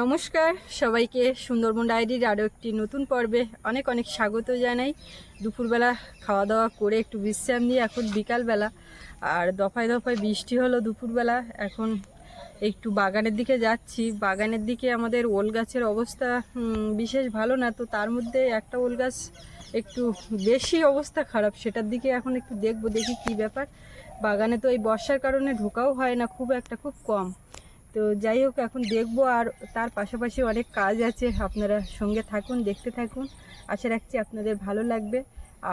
নমস্কার, সবাইকে সুন্দরবন ডায়েরির আরও একটি নতুন পর্বে অনেক অনেক স্বাগত জানাই। দুপুরবেলা খাওয়া দাওয়া করে একটু বিশ্রাম নিয়ে এখন বিকালবেলা। আর দফায় দফায় বৃষ্টি হলো দুপুরবেলা, এখন একটু বাগানের দিকে যাচ্ছি। বাগানের দিকে আমাদের ওল গাছের অবস্থা বিশেষ ভালো না। তো তার মধ্যে একটা ওল গাছ একটু বেশি অবস্থা খারাপ, সেটার দিকে এখন একটু দেখব, দেখি কি ব্যাপার। বাগানে তো এই বর্ষার কারণে ঢোকাও হয় না, খুব একটা, খুব কম। তো যাই হোক, এখন দেখব আর তার পাশাপাশি অনেক কাজ আছে। আপনারা সঙ্গে থাকুন, দেখতে থাকুন। আশা রাখছি আপনাদের ভালো লাগবে।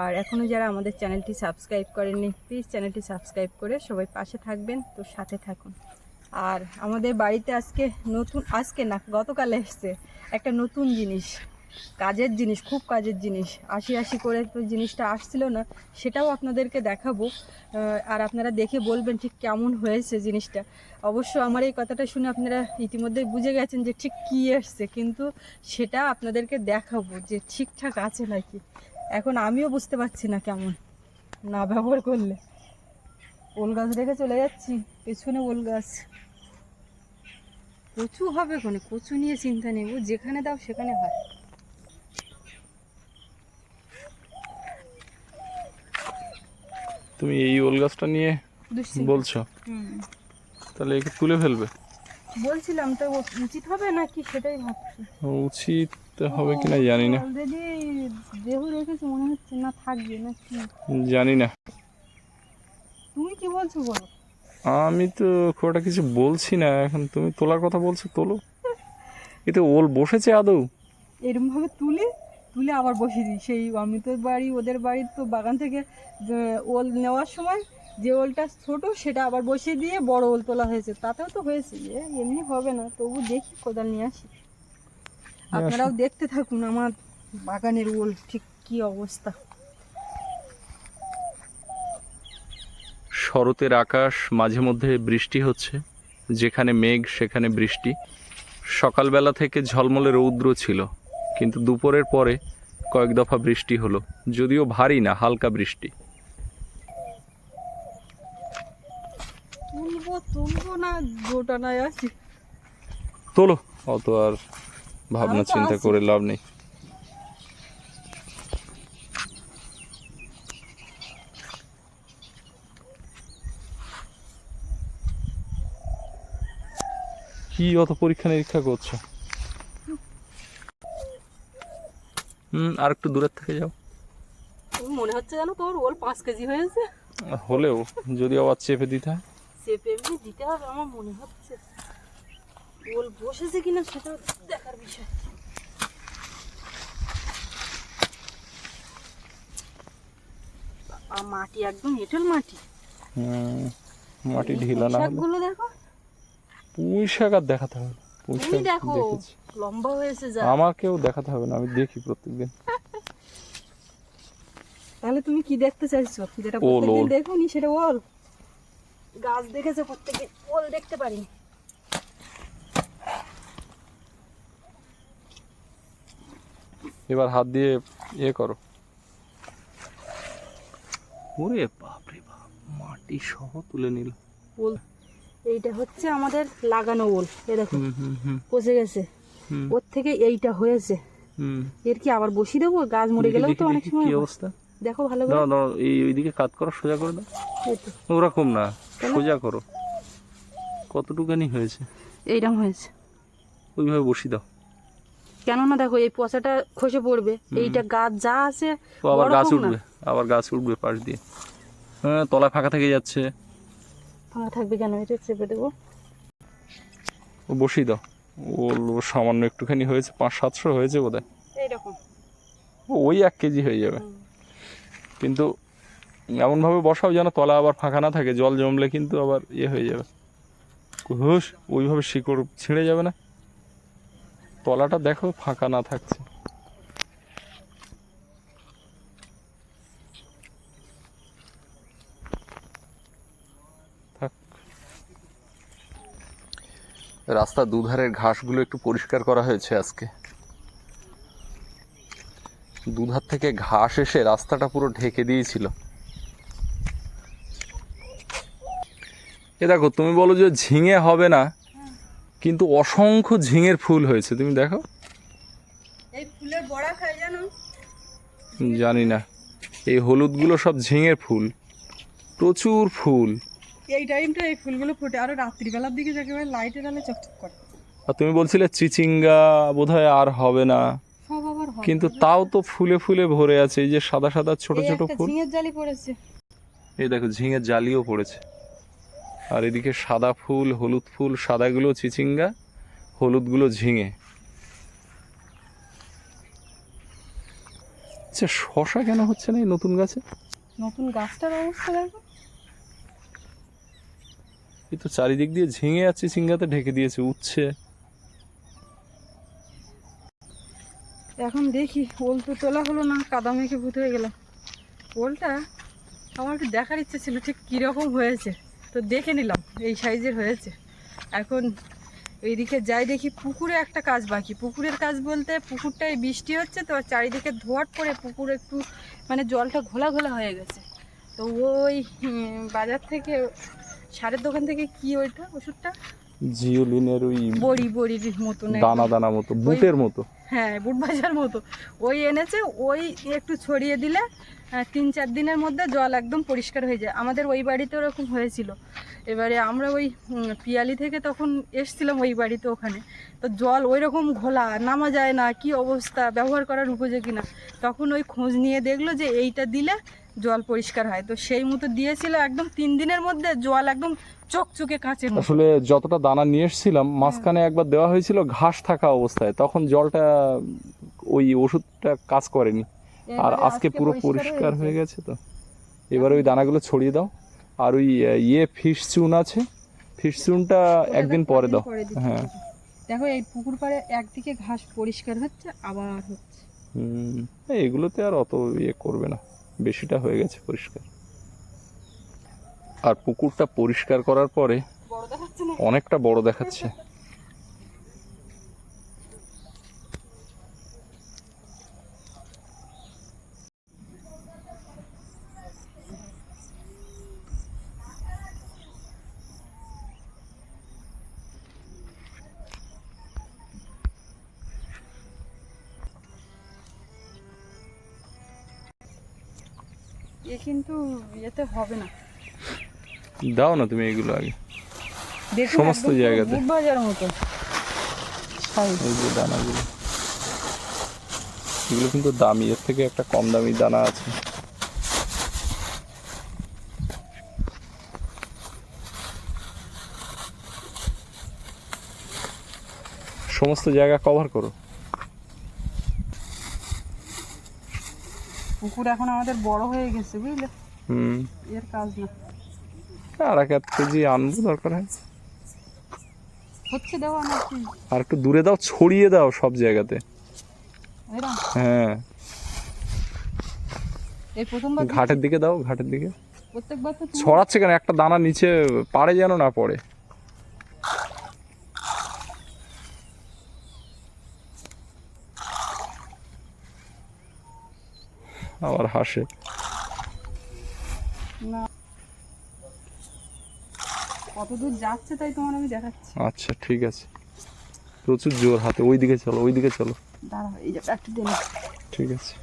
আর এখনও যারা আমাদের চ্যানেলটি সাবস্ক্রাইব করেননি প্লিজ চ্যানেলটি সাবস্ক্রাইব করে সবাই পাশে থাকবেন, তো সাথে থাকুন। আর আমাদের বাড়িতে আজকে নতুন, আজকে না, গতকাল এসছে একটা নতুন জিনিস। কাজের জিনিস, খুব কাজের জিনিস। আশি আশি করে তো জিনিসটা আসছিল না, সেটাও আপনাদেরকে দেখাবো। আর আপনারা দেখে বলবেন ঠিক কেমন হয়েছে জিনিসটা। অবশ্য আমার এই কথাটা শুনে আপনারা ইতিমধ্যেই বুঝে গেছেন যে ঠিক কী এসছে, কিন্তু সেটা আপনাদেরকে দেখাবো যে ঠিকঠাক আছে নাকি। এখন আমিও বুঝতে পারছি না কেমন, না ব্যবহার করলে। ওল গাছ রেখে চলে যাচ্ছি, পেছনে ওল গাছ। কচু হবে কোনে? কচু নিয়ে চিন্তা নেই যেখানে দাও সেখানে হয়। তুমি এই ওল গাছটা নিয়ে বলছো? তাহলে একে তুলে ফেলবে? বলছিলাম তো উচিত হবে নাকি সেটাই ভাবছি। উচিত হবে কিনা জানি না। অলরেডি দেহ রেখেছে মনে হচ্ছে না থাকবে না কি জানি না। তুমি কি বলছো বলো? আমি তো খুব একটা কিছু বলছি না এখন তুমি তোলার কথা বলছো তোলো। এতে ওল বসেছে আদৌ। এরকম ভাবে তুলে? তুলে আবার বসিয়ে দিই। সেই অমিতর বাড়ি ওদের বাড়ির তো বাগান থেকে ওল নেওয়ার সময় যে ওলটা ছোট সেটা আবার বসিয়ে দিয়ে বড় ওল তোলা হয়েছে। তাতেও তো হয়েছে এ এমনি হবে না। তবু দেখি কোদাল নিয়ে আসি। আপনারাও দেখতে থাকুন আমার বাগানের ওল ঠিক কি অবস্থা। শরতের আকাশ মাঝে মধ্যে বৃষ্টি হচ্ছে। যেখানে মেঘ সেখানে বৃষ্টি। সকালবেলা থেকে ঝলমলে রৌদ্র ছিল। কিন্তু দুপুরের পরে কয়েক দফা বৃষ্টি হলো যদিও ভারী না হালকা বৃষ্টি। তোলো অত আর ভাবনা চিন্তা করে লাভ নেই। কি অত পরীক্ষা নিরীক্ষা করছ? হুম আর একটু দূরের থেকে যাও। মনে হচ্ছে যেন তোর ওল পাঁচ কেজি হয়েছে। হলেও যদি আবার চেপে দিতে হয়। চেপে এমনি দিতে হবে আমার মনে হচ্ছে। ওল বসেছে কিনা সেটা দেখার বিষয়। আর মাটি একদম এঁটেল মাটি। মাটি ঢিলা না শাকগুলো দেখো। পুঁই শাক আর দেখাতে হবে তুমি দেখো লম্বা হয়েছে যা। আমাকেও দেখাতে হবে না আমি দেখি প্রত্যেকদিন। তাহলে তুমি কি দেখতে চাইছো? যেটা প্রত্যেকদিন। দেখোনি সেটা ওল গাছ দেখেছে প্রত্যেকদিন ওল দেখতে পারিনি। এবার হাত দিয়ে ইয়ে করো। ওরে বাপ রে বাপ মাটি সহ তুলে নিল। ওল এইটা হচ্ছে আমাদের লাগানো ওল। এ দেখো হুম হুম হুম। পচে গেছে। হুম। ওর থেকে এইটা হয়েছে। হুম। এর কি আবার বসিয়ে দেবো? গাছ মরে গেলেও তো অনেক সময় কি অবস্থা। দেখো ভালো করে। দাও এই ওইদিকে কাত করো সোজা করে দাও। ওরকম না সোজা করো। কতটুকানি হয়েছে? এইরকম হয়েছে। ওইভাবে বসি দাও। কেননা দেখো এই পচাটা খসে পড়বে। এইটা গাছ যা আছে আবার গাছ উঠবে আবার গাছ উঠবে পাশ দিয়ে। হ্যাঁ তলায় ফাঁকা থেকে যাচ্ছে। ফাঁকা থাকবে কেন? এটা চেপে দেবো। ও বসিয়ে দাও। ও সামান্য একটুখানি হয়েছে পাঁচ সাতশো হয়েছে বোধ এইরকম। ওই এক কেজি হয়ে যাবে। কিন্তু এমনভাবে বসাও যেন তলা আবার ফাঁকা না থাকে জল জমলে কিন্তু আবার ইয়ে হয়ে যাবে। হুস ওইভাবে শিকড় ছিঁড়ে যাবে না। তলাটা দেখো ফাঁকা না থাকছে। রাস্তা দুধারের ঘাসগুলো একটু পরিষ্কার করা হয়েছে আজকে। দুধার থেকে ঘাস এসে রাস্তাটা পুরো ঢেকে দিয়েছিল। এ দেখো তুমি বলো যে ঝিঙে হবে না কিন্তু অসংখ্য ঝিঙের ফুল হয়েছে। তুমি দেখো। এই ফুলের বড়া খাই জানো? জানি না। এই হলুদগুলো সব ঝিঙের ফুল। প্রচুর ফুল। এই টাইমটা এই ফুলগুলো ফুটে। আরও রাত্রিবেলার দিকে যাকে বলে লাইটের আলো চকচক করে। আর তুমি বলছিলে চিচিঙ্গা বোধহয় আর হবে না। কিন্তু তাও তো ফুলে ফুলে ভরে আছে এই যে সাদা সাদা ছোট ছোট ফুল। ঝিঙের জালি পড়েছে। এই দেখো ঝিঙের জালিও পড়েছে। আর এদিকে সাদা ফুল হলুদ ফুল সাদাগুলো চিচিঙ্গা হলুদগুলো ঝিঙে। আচ্ছা শশা কেন হচ্ছে না এই নতুন গাছে? নতুন গাছটার অবস্থা দেখো। এই তো চারিদিক দিয়ে ঝিঙে আর চিচিঙ্গাতে ঢেকে দিয়েছে উঠছে এখন দেখি, ওল তো তোলা হলো না, কাদা মেখে ভূত হয়ে গেলাম ওলটা আমার একটু দেখার ইচ্ছে ছিল, ঠিক কীরকম হয়েছে। তো দেখে নিলাম, এই সাইজের হয়েছে। এখন এইদিকে যাই দেখি, পুকুরে একটা কাজ বাকি। পুকুরের কাজ বলতে পুকুরটায় বৃষ্টি হচ্ছে, তো চারিদিকে ধোয়াট পড়ে পুকুর একটু মানে জলটা ঘোলা ঘোলা হয়ে গেছে। তো ওই বাজার থেকে সারের দোকান থেকে কি ওইটা ওষুধটা? জিওলিনের ওই বড়ি বড়ির একদম। দানা দানা মতো বুটের মতো। হ্যাঁ বুট ভাজার মতো। ওই এনেছে ওই একটু ছড়িয়ে দিলে তিন চার দিনের মধ্যে জল একদম পরিষ্কার হয়ে যায়। আমাদের ওই বাড়িতে ওরকম হয়েছিল। এবারে আমরা ওই পিয়ালি থেকে তখন এসছিলাম ওই বাড়িতে ওখানে। তো জল ওই রকম ঘোলা নামা যায় না কি অবস্থা ব্যবহার করার উপযোগী না। তখন ওই খোঁজ নিয়ে দেখল যে এইটা দিলে জল পরিষ্কার হয়। তো সেই মতো দিয়েছিল একদম তিন দিনের মধ্যে জল একদম চকচকে কাঁচের আসলে যতটা দানা নিয়ে এসেছিলাম মাঝখানে একবার দেওয়া হয়েছিল ঘাস থাকা অবস্থায় তখন জলটা ওই ওষুধটা কাজ করেনি। আর আজকে পুরো পরিষ্কার হয়ে গেছে তো। এবার ওই দানাগুলো ছড়িয়ে দাও। আর ওই ইয়ে ফিশ চুন আছে। ফিশ চুনটা একদিন পরে দাও। হ্যাঁ। দেখো এই পুকুর পাড়ে একদিকে ঘাস পরিষ্কার হচ্ছে আবার হচ্ছে। হুম এগুলোতে আর অত ইয়ে করবে না। বেশিটা হয়ে গেছে পরিষ্কার। আর পুকুরটা পরিষ্কার করার পরে অনেকটা বড় দেখাচ্ছে। এ কিন্তু এতে হবে না। দাও না তুমি এগুলো আগে। সমস্ত জায়গাতে। বুট ভাজার মতো। এই যে দানাগুলো। এগুলো কিন্তু দামি এর থেকে একটা কম দামি দানা আছে। সমস্ত জায়গা কভার করো। পুকুর এখন আমাদের বড় হয়ে গেছে বুঝলে? হুম। এর কাজ না। আর এক এক কেজি আনব দরকার হয়। হচ্ছে নাকি আর একটু দূরে দাও ছড়িয়ে দাও সব জায়গাতে। হ্যাঁ। এই প্রথমবার ঘাটের দিকে দাও ঘাটের দিকে। প্রত্যেকবার তো ছড়াচ্ছে কেন? একটা দানা নিচে পাড়ে যেন না পড়ে। আবার হাসে। কত দূর যাচ্ছে তাই তোমার আমি দেখাচ্ছি। আচ্ছা ঠিক আছে। প্রচুর জোর হাতে। ওই দিকে চলো ওই দিকে চলো। দাঁড়া এই যে একটু দিন ঠিক আছে।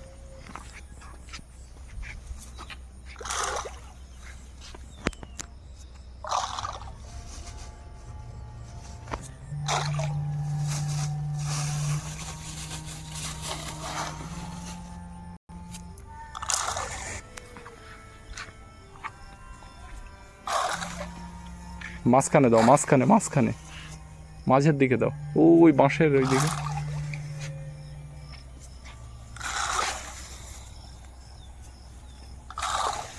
মাঝখানে দাও মাঝখানে মাঝখানে। মাঝের দিকে দাও। ও ওই বাঁশের ওই দিকে।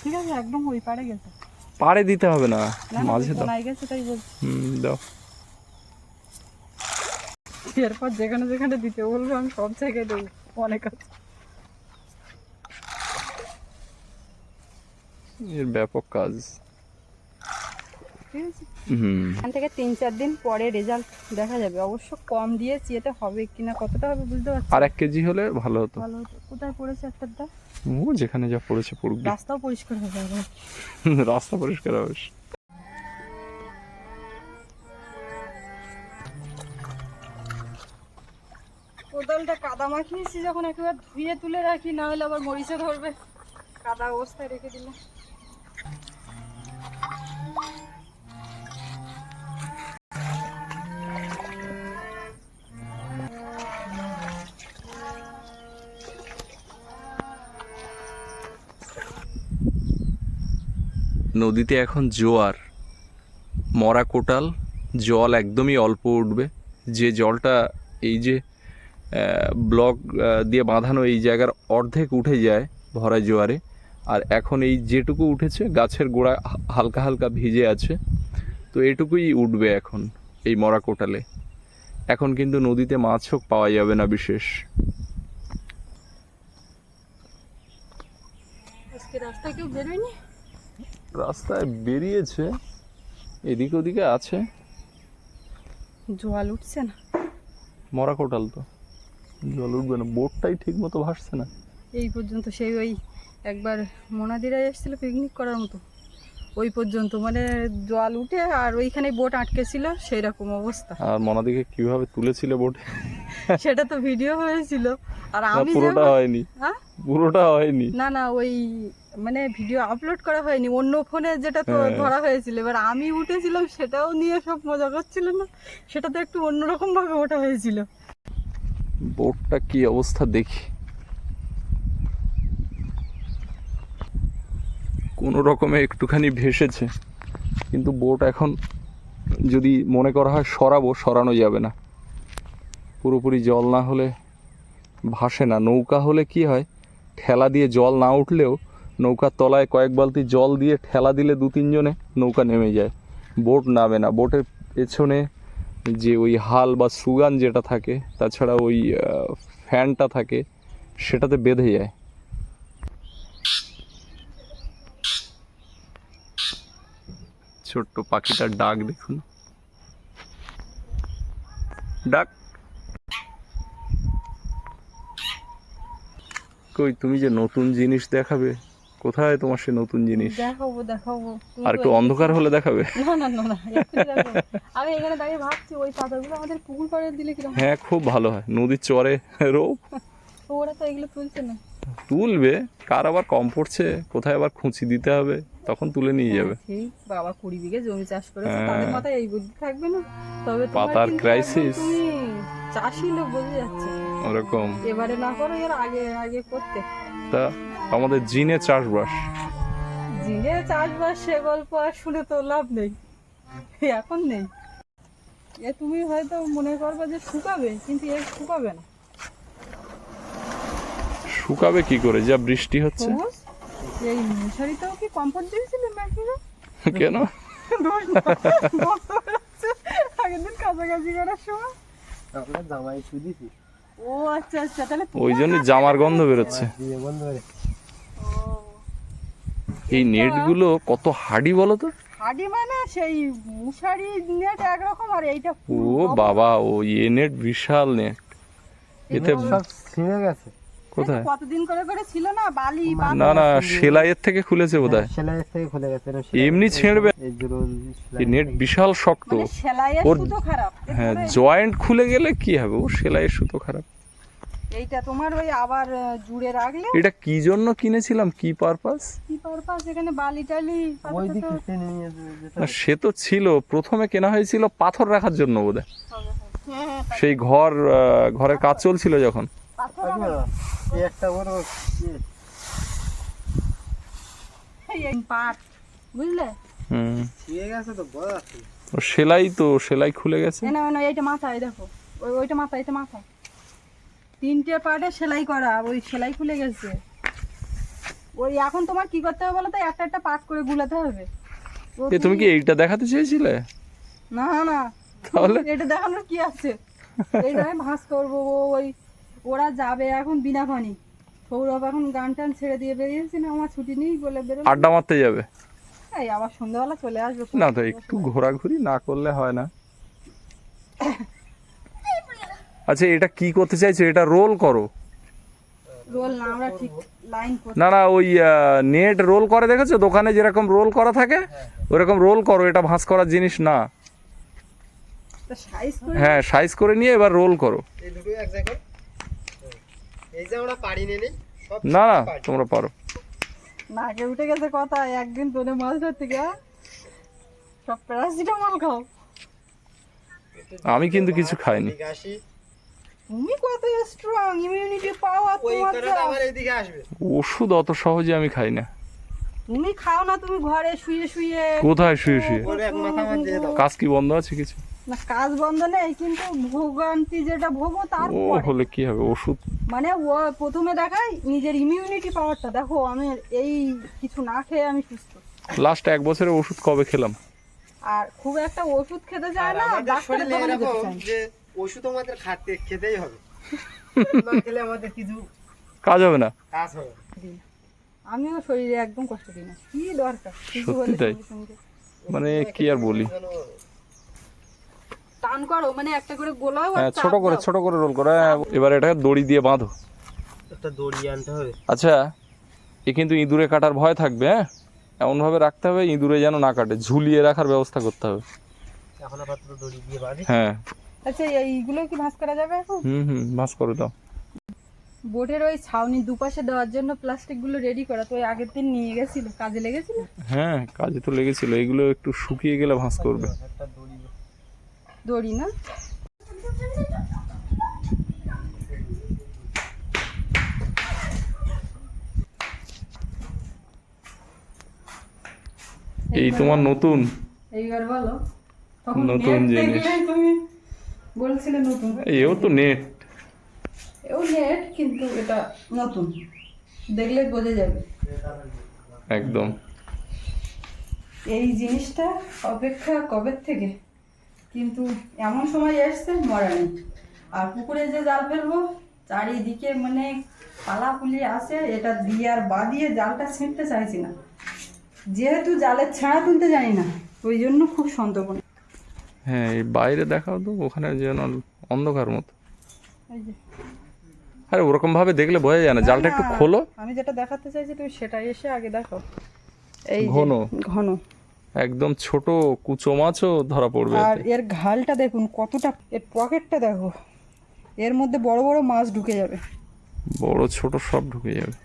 ঠিক আছে একদম ওই পারে গেছে। দিতে হবে না মাঝে দাও। গেছে তাই বলছি। হুম দাও। এরপর যেখানে যেখানে দিতে বলবে আমি সব জায়গায় দেবো অনেক আছে এর ব্যাপক কাজ। ঠিক আছে? এখান থেকে তিন চার দিন পরে রেজাল্ট দেখা যাবে। অবশ্য কম দিয়ে চিয়েতে হবে কিনা কতটা হবে বুঝতে পারছি আর এক কেজি হলে ভালো হতো। ভালো হতো। কোথায় পড়েছে একটাটা ও যেখানে যা পড়েছে পড়ুক। রাস্তাও পরিষ্কার হবে রাস্তা পরিষ্কার হবে। কোদালটা কাদা মাখিয়েছি যখন একবার ধুয়ে তুলে রাখি না হলে আবার মরিচে ধরবে। কাদা অবস্থায় রেখে দিলে নদীতে এখন জোয়ার। মরা কোটাল, জল একদমই অল্প উঠবে। যে জলটা এই যে ব্লক দিয়ে বাঁধানো এই জায়গার অর্ধেক উঠে যায় ভরা জোয়ারে। আর এখন এই যেটুকু উঠেছে, গাছের গোড়া হালকা হালকা ভিজে আছে। তো এটুকুই উঠবে এখন এই মরা কোটালে। এখন কিন্তু নদীতে মাছও পাওয়া যাবে না বিশেষ। রাস্তায় কেউ বেরোয়নি? রাস্তায় বেরিয়েছে এদিক ওদিকে আছে। জল উঠছে না? মরা কোটাল তো। জল উঠবে না বোটটাই ঠিক মতো ভাসছে না। এই পর্যন্ত সেই ওই একবার মোনাদিরা এসেছিল পিকনিক করার মতো। ওই পর্যন্ত মানে জল উঠে আর ওইখানে বোট আটকে ছিল সেই রকম অবস্থা। আর মনাদিকে কীভাবে তুলেছিল বোটে? সেটা তো ভিডিও হয়েছিল। আর আমি পুরোটা হয়নি। হ্যাঁ? পুরোটা হয়নি। না না ওই মানে ভিডিও আপলোড করা হয়নি অন্য ফোনে যেটা তো হ্যাঁ। ধরা হয়েছিল। এবার আমি উঠেছিলাম সেটাও নিয়ে সব মজা করছিল না। সেটা তো একটু অন্যরকম ভাবে ওঠা হয়েছিল। বোটটা কি অবস্থা দেখি। কোনো রকমে একটুখানি ভেসেছে কিন্তু বোট এখন যদি মনে করা হয় সরাবো সরানো যাবে না। পুরোপুরি জল না হলে ভাসে না। নৌকা হলে কি হয় ঠেলা দিয়ে জল না উঠলেও নৌকার তলায় কয়েক বালতি জল দিয়ে ঠেলা দিলে দু তিনজনে নৌকা নেমে যায়। বোট নামে না, বোটের পেছনে যে ওই হাল বা সুগান যেটা থাকে, তাছাড়া ওই ফ্যানটা থাকে, সেটাতে বেঁধে যায়। ছোট্ট পাখিটার ডাক দেখুন। ডাক। কই, তুমি যে নতুন জিনিস দেখাবে? কোথায় তোমার সে নতুন জিনিস? দেখাবো দেখাবো। আর একটু অন্ধকার হলে দেখাবে? না না না না আমি এখানে দাঁড়িয়ে ভাবছি ওই পাতাগুলো আমাদের পুকুর পাড়ে দিলে কীরকম হ্যাঁ? খুব ভালো হয়। নদীর চরে রো তো ওরা তো এগুলো তুলছে না। তুলবে। কার আবার কম পড়ছে? কোথায় আবার খুঁচি দিতে হবে? তখন তুলে নিয়ে যাবে। সেই বাবা কুড়ি বিঘে জমি চাষ করেছে হ্যাঁ। তাদের মাথায় এই বুদ্ধি থাকবে না। তবে পাতার তুমি চাষি লোক বোঝা যাচ্ছে। ওরকম। এবারে না করো এর আগে আগে করতে। তা আমাদের জিনে চাষবাস। জিনে চাষবাস সে গল্প আর শুনে তো লাভ নেই। এখন নেই। এ তুমি হয়তো মনে করবে যে শুকাবে কিন্তু এ শুকাবে না। শুকাবে কি করে? যা বৃষ্টি হচ্ছে। এই মশারিটাও কি কমফোর্ট দিয়েছিলে ম্যাকিরা কেন? গন্ধ বেরোচ্ছে। আগের দিন কাছাকাছি করার সময়। আপনার জামাই শুধুছি ও আচ্ছা আচ্ছা তাহলে ওই জন্য জামার গন্ধ বেরোচ্ছে। বন্ধ করে ও এই নেটগুলো কত হাডি বলো তো? হাডি মানে সেই মুশারি নেট একরকম আর এইটা ও বাবা ও এ নেট বিশাল নেট। এতে সব ছিঁড়ে গেছে। কোথায়? কতদিন করে করে ছিল না বালি না না সেলাইয়ের থেকে খুলেছে বোধহয়। সেলাইয়ের থেকে খুলে গেছে এমনি ছিঁড়বে। এই এই নেট বিশাল শক্ত। মানে সেলাইয়ের সুতো খারাপ। হ্যাঁ জয়েন্ট খুলে গেলে কি হবে? ও সেলাইয়ের সুতো খারাপ। এইটা তোমার ওই আবার জুড়ে রাখলে? এটা কি জন্য কিনেছিলাম? কি পারপাস কি পারপাস এখানে বালি টালি ওই দিকে টেনে নিয়ে সে তো ছিল। প্রথমে কেনা হয়েছিল পাথর রাখার জন্য বোধহয়। হ্যাঁ হ্যাঁ সেই ঘর ঘরের কাজ চলছিল যখন। এই একটা বড় ইয়ে, পাট বুঝলে? হুম। গেছে তো বড় সেলাই তো সেলাই খুলে গেছে। না না এইটা মাথায় দেখো। ওই ওইটা মাথা এটা মাথা তিনটে পার্টে সেলাই করা ওই সেলাই খুলে গেছে। ওই এখন তোমার কি করতে হবে বলো তো? একটা একটা পার্ট করে গুলাতে হবে। তুমি কি এইটা দেখাতে চেয়েছিলে? না না। তাহলে? এটা দেখানোর কি আছে? এই নয় ভাস করব। ওই ওরা যাবে এখন বিনা পানি সৌরভ এখন গান টান ছেড়ে দিয়ে বেরিয়েছে না আমার ছুটি নেই বলে বেরো আড্ডা মারতে যাবে? এই আবার সন্ধ্যাবেলা চলে আসবে। না তো একটু ঘোরাঘুরি না করলে হয় না। আচ্ছা এটা কি করতে চাইছো? এটা রোল করো। রোল না আমরা ঠিক না না ওই নেট রোল করে দেখেছ? দোকানে যেরকম রোল করা থাকে ওরকম রোল করো এটা ভাঁজ করার জিনিস না। সাইজ হ্যাঁ সাইজ করে নিয়ে এবার রোল করো। এই দুটো এক জায়গায়। এই যে আমরা পারি নে না না তোমরা পারো। নাকে উঠে গেছে কথা একদিন তোনে মাছ ধরতে গিয়া সব প্যারাসিটামল খাও। আমি কিন্তু কিছু খাইনি। আসি তুমি কত স্ট্রং ইমিউনিটি পাওয়ার তোমার করাটা এদিকে আসবে। ওষুধ অত সহজে আমি খাই না। তুমি খাও না তুমি ঘরে শুয়ে শুয়ে। কোথায় শুয়ে শুয়ে? কাজ কি বন্ধ আছে কিছু? না কাজ বন্ধ নেই কিন্তু ভোগান্তি যেটা ভোগো ও তারপরে হলে কি হবে? ওষুধ? মানে ও প্রথমে দেখায় নিজের ইমিউনিটি পাওয়ারটা দেখো আমি এই কিছু না খেয়ে আমি সুস্থ। লাস্ট এক বছরের ওষুধ কবে খেলাম? আর খুব একটা ওষুধ খেতে যায় না ডাক্তারের দোকানে যেতে ওষুধ আমাদের খাতে খেতেই হবে। না খেলে আমাদের কিছু কাজ হবে না। কাজ হবে আমিও শরীরে একদম কষ্ট দিই না। কি দরকার? কিছু মানে কি আর বলি? টান করো মানে একটা করে গোলাও হ্যাঁ ছোট করে। ছোট করে রোল করে এবার এটাকে দড়ি দিয়ে বাঁধো। একটা দড়ি আনতে হবে। আচ্ছা এ কিন্তু ইঁদুরে কাটার ভয় থাকবে হ্যাঁ? এমনভাবে রাখতে হবে ইঁদুরে যেন না কাটে। ঝুলিয়ে রাখার ব্যবস্থা করতে হবে। এখন আপাতত দড়ি দিয়ে বাঁধি। হ্যাঁ। আচ্ছা এইগুলো কি ভাঁজ করা যাবে এখন? হুম হুম মাছ করে দাও। বোটের ওই ছাউনি দুপাশে দেওয়ার জন্য প্লাস্টিকগুলো রেডি করা। তো ওই আগের দিন নিয়ে গেছিল। কাজে লেগেছিল? হ্যাঁ কাজে তো লেগেছিল। এগুলো একটু শুকিয়ে গেলে ভাঁজ করবে। দড়ি দড়ি না? এই তোমার নতুন? এইবার বলো। নতুন জিনিস। তুমি বলছিলে নতুন। এও তো নেট এও নেট কিন্তু এটা নতুন। দেখলে বোঝা যাবে। একদম। এই জিনিসটা অপেক্ষা কবে থেকে? কিন্তু এমন সময় এসছে মরা নেই। আর পুকুরে যে জাল ফেলব চারিদিকে মানে পালাপুলি আসে এটা দিয়ে আর বা দিয়ে জালটা ছিঁড়তে চাইছি না। যেহেতু জালের ছেঁড়া তুলতে জানি না ওই জন্য খুব সন্তর্পণ হ্যাঁ এই বাইরে দেখাও তো ওখানে যেন অন্ধকার মতো। আরে ওরকম ভাবে দেখলে বোঝা যায় না জালটা একটু খোলো। আমি যেটা দেখাতে চাইছি তুমি সেটা এসে আগে দেখো। এই ঘন। ঘন। একদম ছোট কুচো মাছও ধরা পড়বে আর এর ঘালটা দেখুন কতটা এর পকেটটা দেখো। এর মধ্যে বড় বড় মাছ ঢুকে যাবে। বড় ছোট সব ঢুকে যাবে।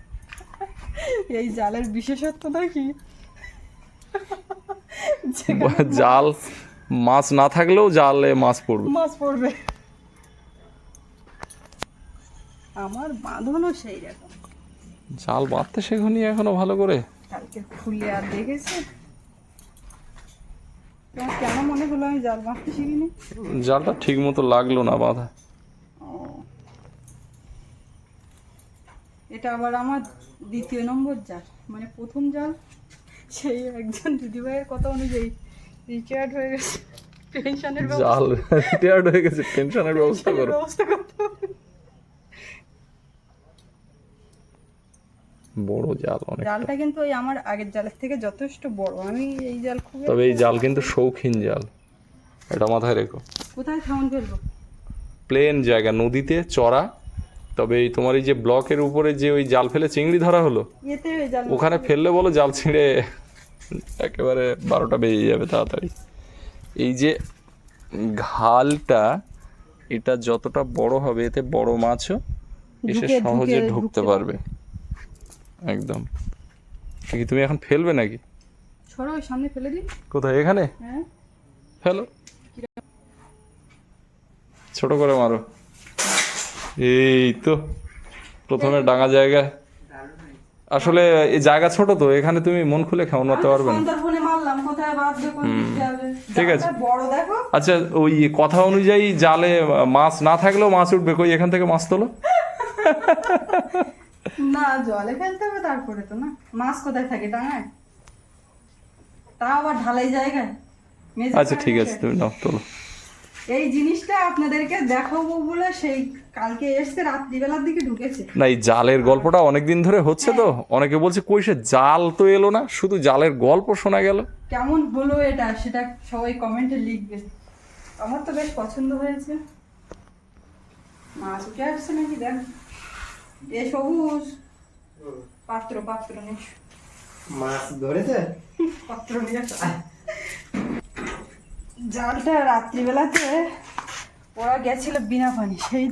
এই জালের বিশেষত্বটা কি জাল। মাছ না থাকলেও জালে মাছ পড়বে। মাছ পড়বে। আমার বাঁধনও সেই রকম। জাল বাঁধতে শেখনি এখনও ভালো করে? কালকে খুলে আর দেখেছি। কেন মনে হলো আমি জাল বাঁধতে শিখিনি? জালটা ঠিক মতো লাগল না বাঁধা। এটা আবার আমার দ্বিতীয় নম্বর জাল। মানে প্রথম জাল। সেই একজন দিদিভাইয়ের কথা অনুযায়ী। রিচার্ড হয়ে গেছে। পেনশনের জাল রিটায়ার্ড হয়ে গেছে টেনশনের ব্যবস্থা করো। ব্যবস্থা করতে বড় জাল অনেক জালটা কিন্তু ওই আমার আগের জালের থেকে যথেষ্ট বড়। আমি এই জাল খুব তবে এই জাল কিন্তু শৌখিন জাল। এটা মাথায় রেখো। কোথায় খাওয়ান ফেলব? প্লেন জায়গা নদীতে চড়া। তবে এই তোমার এই যে ব্লকের উপরে যে ওই জাল ফেলে চিংড়ি ধরা হলো ওখানে ফেললে বলো জাল ছিঁড়ে একেবারে বারোটা বেজে যাবে তাড়াতাড়ি। এই যে ঘালটা এটা যতটা বড় হবে এতে বড় মাছও এসে সহজে ঢুকতে পারবে। একদম। কি তুমি এখন ফেলবে নাকি? সরো সামনে ফেলে দিই। কোথায় এখানে? হ্যাঁ। ফেলো। ছোট করে মারো। এই তো প্রথমে ডাঙা জায়গায় আসলে এই জায়গা ছোট তো এখানে তুমি মন খুলে খাওয়ানো মারতে পারবে না। ঠিক আছে। আচ্ছা ওই কথা অনুযায়ী জালে মাছ না থাকলেও মাছ উঠবে কই এখান থেকে মাছ তোলো? না জলে ফেলতে হবে তারপরে তো না। মাছ কোথায় থাকে ডাঙায় তা আবার ঢালাই জায়গায়। আচ্ছা ঠিক আছে তুমি নাও তোলো। এই জিনিসটা আপনাদেরকে দেখাবো বলে সেই কালকে এসছে রাত্রিবেলার দিকে ঢুকেছে। না এই জালের গল্পটা অনেকদিন ধরে হচ্ছে তো। অনেকে বলছে কই সে জাল তো এলো না শুধু জালের গল্প শোনা গেল? কেমন হলো এটা সেটা সবাই কমেন্টে লিখবে। আমার তো বেশ পছন্দ হয়েছে। মাছ উঠে আসছে নাকি? দেখ। এ সবুজ। পাত্র পাত্র নিয়ে মাছ ধরেছে? পাত্র নিয়ে জালটা রাত্রিবেলাতে ওরা গেছিল বিনা পানি সেই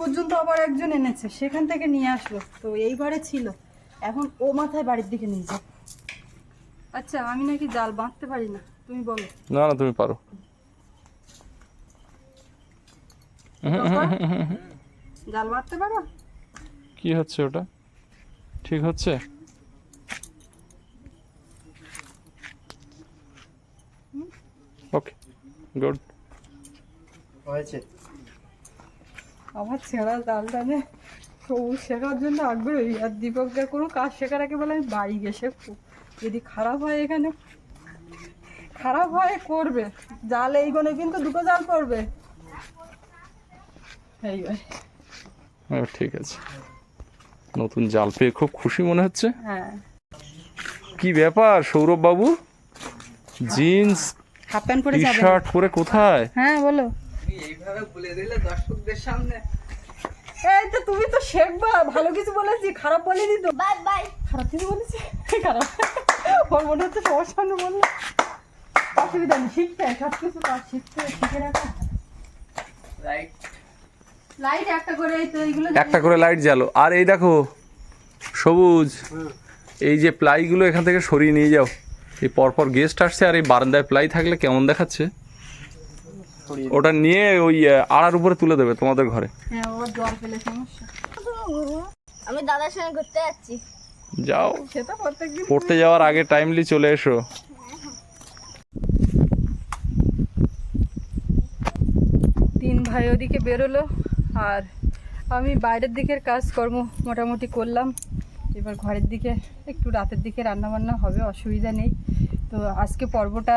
পর্যন্ত আবার একজন এনেছে সেখান থেকে নিয়ে আসলো। তো এই ঘরে ছিল। এখন ও মাথায় বাড়ির দিকে নিয়ে যাও আচ্ছা আমি নাকি জাল বাঁধতে পারি না। তুমি বলো। না না তুমি পারো। জাল বাঁধতে পারো? কি হচ্ছে ওটা? ঠিক হচ্ছে? Okay good. হয়েছে। আমার ছেঁড়া জাল টানে। সবুজ শেখার জন্য আগ্রহী। আর দীপকদের কোনো কাজ শেখার আগে বলে আমি বাড়ি গিয়ে শেখবো। যদি খারাপ হয় এখানে খারাপ হয় করবে। জাল এইগুলো কিন্তু দুটো জাল পড়বে। এইবার। হ্যাঁ, ঠিক আছে। নতুন জাল পেয়ে খুব খুশি মনে হচ্ছে। হ্যাঁ। কি ব্যাপার সৌরভ বাবু জিন্স হাফ প্যান্ট পরে টি শার্ট পরে কোথায়? হ্যাঁ বলো। এইভাবে বলে দিলে দর্শকদের সামনে। এই তো তুমি তো শেখবা ভালো কিছু বলেছি খারাপ বলিনি তো। Bye bye. খারাপ কিছু বলেছি? খারাপ। ওর মনে হচ্ছে সবার সামনে বলল অসুবিধা নেই শিখতে সব কিছু শিখতে শিখে রাখা। রাইট লাইট একটা করে এই তো এইগুলো একটা করে লাইট জ্বালো। আর এই দেখো সবুজ। এই যে প্লাইগুলো এখান থেকে সরিয়ে নিয়ে যাও। এই পরপর গেস্ট আসছে আর এই বারান্দায় প্লাই থাকলে কেমন দেখাচ্ছে? ওটা নিয়ে ওই আড়ার উপরে তুলে দেবে তোমাদের ঘরে। হ্যাঁ ওর জল পেলে সমস্যা। আমি দাদার সঙ্গে ঘুরতে যাচ্ছি। যাও। প্রত্যেকদিন পড়তে যাওয়ার আগে টাইমলি চলে এসো। তিন ভাই ওদিকে বেরোলো আর আমি বাইরের দিকের কাজকর্ম মোটামুটি করলাম। এবার ঘরের দিকে একটু রাতের দিকে রান্নাবান্না হবে অসুবিধা নেই। তো আজকে পর্বটা